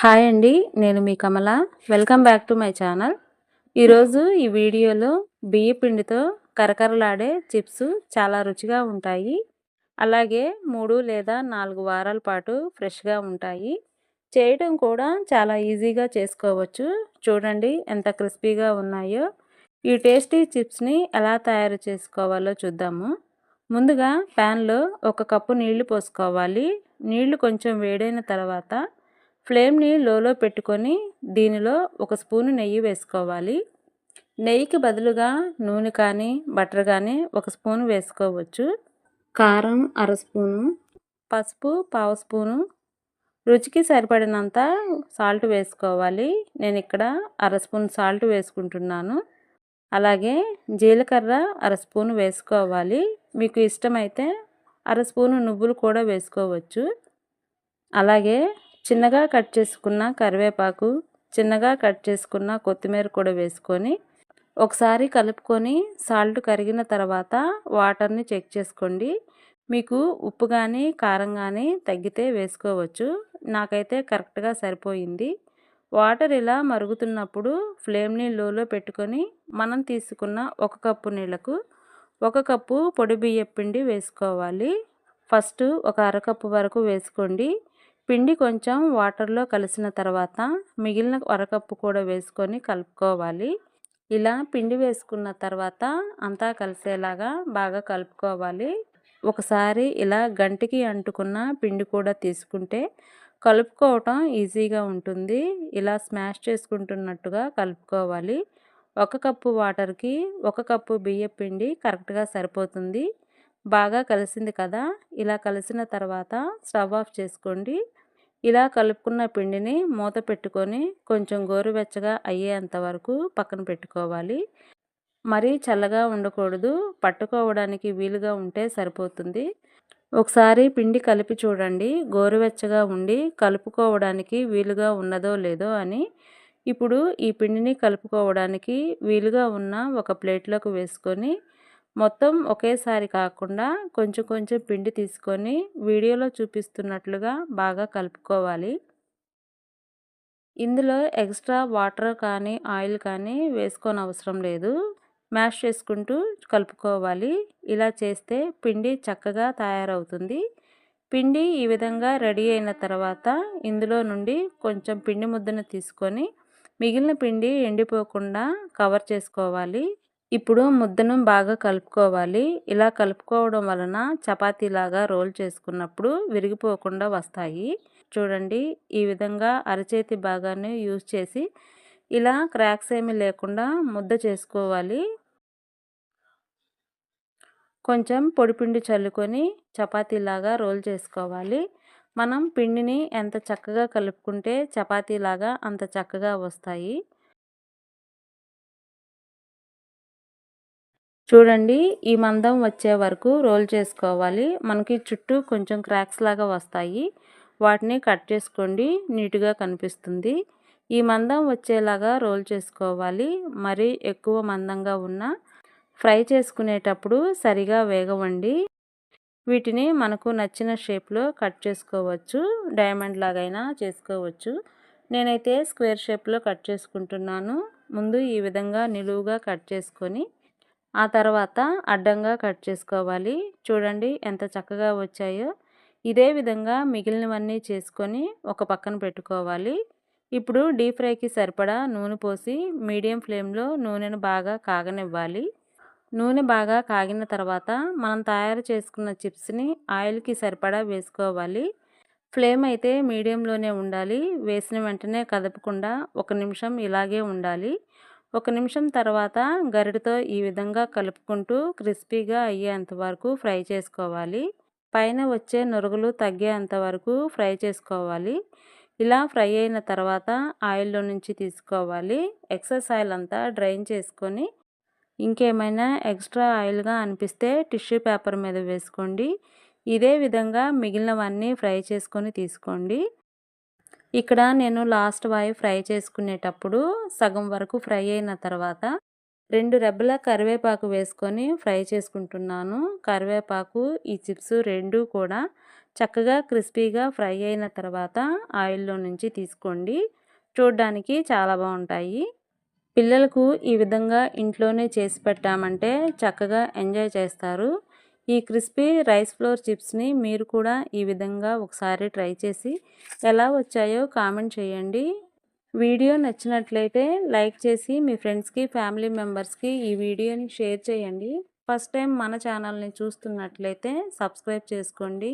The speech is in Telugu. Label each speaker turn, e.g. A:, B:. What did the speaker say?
A: హాయ్ అండి నేను మీ Kamala. Welcome back to my channel. ఈరోజు ఈ వీడియోలో బియ్య పిండితో కరకరలాడే చిప్స్ చాలా రుచిగా ఉంటాయి. అలాగే మూడు లేదా నాలుగు వారాల పాటు ఫ్రెష్గా ఉంటాయి. చేయటం కూడా చాలా ఈజీగా చేసుకోవచ్చు. చూడండి ఎంత క్రిస్పీగా ఉన్నాయో. ఈ టేస్టీ చిప్స్ని ఎలా తయారు చేసుకోవాలో చూద్దాము. ముందుగా ప్యాన్లో ఒక కప్పు నీళ్ళు పోసుకోవాలి. నీళ్ళు కొంచెం వేడైన తర్వాత ఫ్లేమ్ని లోలో పెట్టుకొని దీనిలో ఒక స్పూను నెయ్యి వేసుకోవాలి. నెయ్యికి బదులుగా నూనె కానీ బటర్ కానీ ఒక స్పూను వేసుకోవచ్చు. కారం అర స్పూను పసుపు పావు స్పూను. రుచికి సరిపడినంత సాల్ట్ వేసుకోవాలి. నేను ఇక్కడ అర స్పూన్ సాల్ట్ వేసుకుంటున్నాను. అలాగే జీలకర్ర అర స్పూను వేసుకోవాలి. మీకు ఇష్టమైతే అర స్పూను నువ్వులు కూడా వేసుకోవచ్చు. అలాగే చిన్నగా కట్ చేసుకున్న కరివేపాకు చిన్నగా కట్ చేసుకున్న కొత్తిమీర కూడా వేసుకొని ఒకసారి కలుపుకొని సాల్ట్ కరిగిన తర్వాత వాటర్ని చెక్ చేసుకోండి. మీకు ఉప్పు కానీ కారం కానీ తగ్గితే వేసుకోవచ్చు. నాకైతే కరెక్ట్గా సరిపోయింది. వాటర్ ఇలా మరుగుతున్నప్పుడు ఫ్లేమ్ని లోలో పెట్టుకొని మనం తీసుకున్న ఒక కప్పు నీళ్ళకు ఒక కప్పు పొడి బియ్యపిండి వేసుకోవాలి. ఫస్ట్ ఒక అరకప్పు వరకు వేసుకోండి. పిండి కొంచెం వాటర్లో కలిసిన తర్వాత మిగిలిన అరకప్పు కూడా వేసుకొని కలుపుకోవాలి. ఇలా పిండి వేసుకున్న తర్వాత అంతా కలిసేలాగా బాగా కలుపుకోవాలి. ఒకసారి ఇలా గంటికి అంటుకున్న పిండి కూడా తీసుకుంటే కలుపుకోవటం ఈజీగా ఉంటుంది. ఇలా స్మాష్ చేసుకుంటున్నట్టుగా కలుపుకోవాలి. ఒక కప్పు వాటర్కి ఒక కప్పు బియ్య పిండి కరెక్ట్గా సరిపోతుంది. బాగా కలిసింది కదా! ఇలా కలిసిన తర్వాత స్టవ్ ఆఫ్ చేసుకోండి. ఇలా కలుపుకున్న పిండిని మూత పెట్టుకొని కొంచెం గోరువెచ్చగా అయ్యేంత వరకు పక్కన పెట్టుకోవాలి. మరీ చల్లగా ఉండకూడదు. పట్టుకోవడానికి వీలుగా ఉంటే సరిపోతుంది. ఒకసారి పిండి కలిపి చూడండి. గోరువెచ్చగా ఉండి కలుపుకోవడానికి వీలుగా ఉన్నదో లేదో అని. ఇప్పుడు ఈ పిండిని కలుపుకోవడానికి వీలుగా ఉన్న ఒక ప్లేట్లోకి వేసుకొని మొత్తం ఒకేసారి కాకుండా కొంచెం కొంచెం పిండి తీసుకొని వీడియోలో చూపిస్తున్నట్లుగా బాగా కలుపుకోవాలి. ఇందులో ఎక్స్ట్రా వాటర్ కానీ ఆయిల్ కానీ వేసుకొని అవసరం లేదు. మ్యాష్ చేసుకుంటూ కలుపుకోవాలి. ఇలా చేస్తే పిండి చక్కగా తయారవుతుంది. పిండి ఈ విధంగా రెడీ అయిన తర్వాత ఇందులో నుండి కొంచెం పిండి ముద్దను తీసుకొని మిగిలిన పిండి ఎండిపోకుండా కవర్ చేసుకోవాలి. ఇప్పుడు ముద్దను బాగా కలుపుకోవాలి. ఇలా కలుపుకోవడం వలన చపాతీలాగా రోల్ చేసుకున్నప్పుడు విరిగిపోకుండా వస్తాయి. చూడండి ఈ విధంగా అరచేతి భాగాన్ని యూజ్ చేసి ఇలా క్రాక్స్ ఏమీ లేకుండా ముద్ద చేసుకోవాలి. కొంచెం పొడిపిండి చల్లుకొని చపాతీలాగా రోల్ చేసుకోవాలి. మనం పిండిని ఎంత చక్కగా కలుపుకుంటే చపాతీలాగా అంత చక్కగా వస్తాయి. చూడండి ఈ మందం వచ్చే వరకు రోల్ చేసుకోవాలి. మనకి చుట్టూ కొంచెం క్రాక్స్ లాగా వస్తాయి. వాటిని కట్ చేసుకోండి. నీట్గా కనిపిస్తుంది. ఈ మందం వచ్చేలాగా రోల్ చేసుకోవాలి. మరి ఎక్కువ మందంగా ఉన్న ఫ్రై చేసుకునేటప్పుడు సరిగా వేగవండి. వీటిని మనకు నచ్చిన షేప్లో కట్ చేసుకోవచ్చు. డైమండ్ లాగైనా చేసుకోవచ్చు. నేనైతే స్క్వేర్ షేప్లో కట్ చేసుకుంటున్నాను. ముందు ఈ విధంగా నిలువుగా కట్ చేసుకొని ఆ తర్వాత అడ్డంగా కట్ చేసుకోవాలి. చూడండి ఎంత చక్కగా వచ్చాయో. ఇదే విధంగా మిగిలినవన్నీ చేసుకొని ఒక పక్కన పెట్టుకోవాలి. ఇప్పుడు డీప్ ఫ్రైకి సరిపడా నూనె పోసి మీడియం ఫ్లేమ్లో నూనెను బాగా కాగనివ్వాలి. నూనె బాగా కాగిన తర్వాత మనం తయారు చేసుకున్న చిప్స్ని ఆయిల్కి సరిపడా వేసుకోవాలి. ఫ్లేమ్ అయితే మీడియంలోనే ఉండాలి. వేసిన వెంటనే కదపకుండా ఒక నిమిషం ఇలాగే ఉండాలి. ఒక నిమిషం తర్వాత గరిటతో ఈ విధంగా కలుపుకుంటూ క్రిస్పీగా అయ్యేంత వరకు ఫ్రై చేసుకోవాలి. పైన వచ్చే నురుగులు తగ్గేంత వరకు ఫ్రై చేసుకోవాలి. ఇలా ఫ్రై అయిన తర్వాత ఆయిల్లో నుంచి తీసుకోవాలి. ఎక్సెస్ ఆయిల్ అంతా డ్రైన్ చేసుకొని ఇంకేమైనా ఎక్స్ట్రా ఆయిల్గా అనిపిస్తే టిష్యూ పేపర్ మీద వేసుకోండి. ఇదే విధంగా మిగిలినవన్నీ ఫ్రై చేసుకొని తీసుకోండి. ఇక్కడ నేను లాస్ట్ వాయి ఫ్రై చేసుకునేటప్పుడు సగం వరకు ఫ్రై అయిన తర్వాత రెండు రెబ్బల కరివేపాకు వేసుకొని ఫ్రై చేసుకుంటున్నాను. కరివేపాకు ఈ చిప్స్ రెండు కూడా చక్కగా క్రిస్పీగా ఫ్రై అయిన తర్వాత ఆయిల్లో నుంచి తీసుకోండి. చూడ్డానికి చాలా బాగుంటాయి. పిల్లలకు ఈ విధంగా ఇంట్లోనే చేసి పెట్టామంటే చక్కగా ఎంజాయ్ చేస్తారు. ఈ క్రిస్పీ రైస్ ఫ్లోర్ చిప్స్ని మీరు కూడా ఈ విధంగా ఒకసారి ట్రై చేసి ఎలా వచ్చాయో కామెంట్ చేయండి. వీడియో నచ్చినట్లయితే లైక్ చేసి మీ ఫ్రెండ్స్కి ఫ్యామిలీ మెంబర్స్కి ఈ వీడియోని షేర్ చేయండి. ఫస్ట్ టైం మన ఛానల్ని చూస్తున్నట్లయితే సబ్స్క్రైబ్ చేసుకోండి.